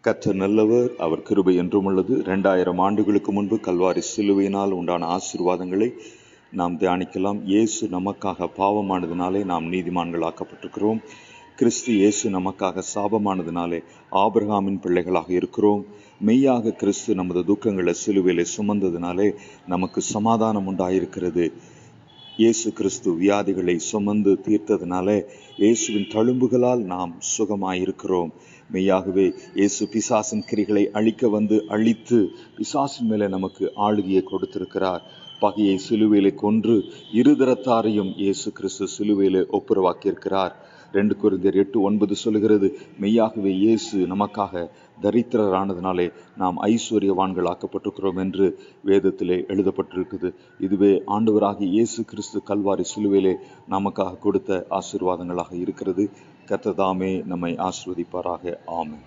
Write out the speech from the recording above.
கற்ற நல்லவர் அவர் கிருபை என்றும் உள்ளது. ரெண்டாயிரம் ஆண்டுகளுக்கு முன்பு கல்வாரி சிலுவையினால் உண்டான ஆசீர்வாதங்களை நாம் தியானிக்கலாம். இயேசு நமக்காக பாவமானதினாலே நாம் நீதிமான்களாக்கப்பட்டிருக்கிறோம். கிறிஸ்து இயேசு நமக்காக சாபமானதினாலே ஆபிரகாமின் பிள்ளைகளாக இருக்கிறோம். மெய்யாக கிறிஸ்து நமது துக்கங்களை சிலுவையிலே சுமந்ததினாலே நமக்கு சமாதானம் உண்டாயிருக்கிறது. இயேசு கிறிஸ்து வியாதிகளை சுமந்து தீர்த்ததுனால இயேசுவின் தழும்புகளால் நாம் சுகமாயிருக்கிறோம். மெய்யாகவே இயேசு பிசாசின் கிரிகளை அழிக்க வந்து அழித்து பிசாசின் மேலே நமக்கு ஆளுகையை கொடுத்திருக்கிறார். பகையை சிலுவையிலே கொன்று இருதரத்தாரையும் இயேசு கிறிஸ்து சிலுவையிலே ஒப்புரவாக்கியிருக்கிறார். ரெண்டு குருந்தர் எட்டு ஒன்பது சொல்லுகிறது மெய்யாகவே இயேசு நமக்காக தரித்திரரானதினாலே நாம் ஐஸ்வர்யவான்கள் ஆக்கப்பட்டிருக்கிறோம் என்று வேதத்திலே எழுதப்பட்டிருக்குது. இதுவே ஆண்டவராகி இயேசு கிறிஸ்து கல்வாரி சிலுவையிலே நமக்காக கொடுத்த ஆசீர்வாதங்களாக இருக்கிறது. கத்ததாமே நம்மை ஆஸ்வதிப்பாராக. ஆமை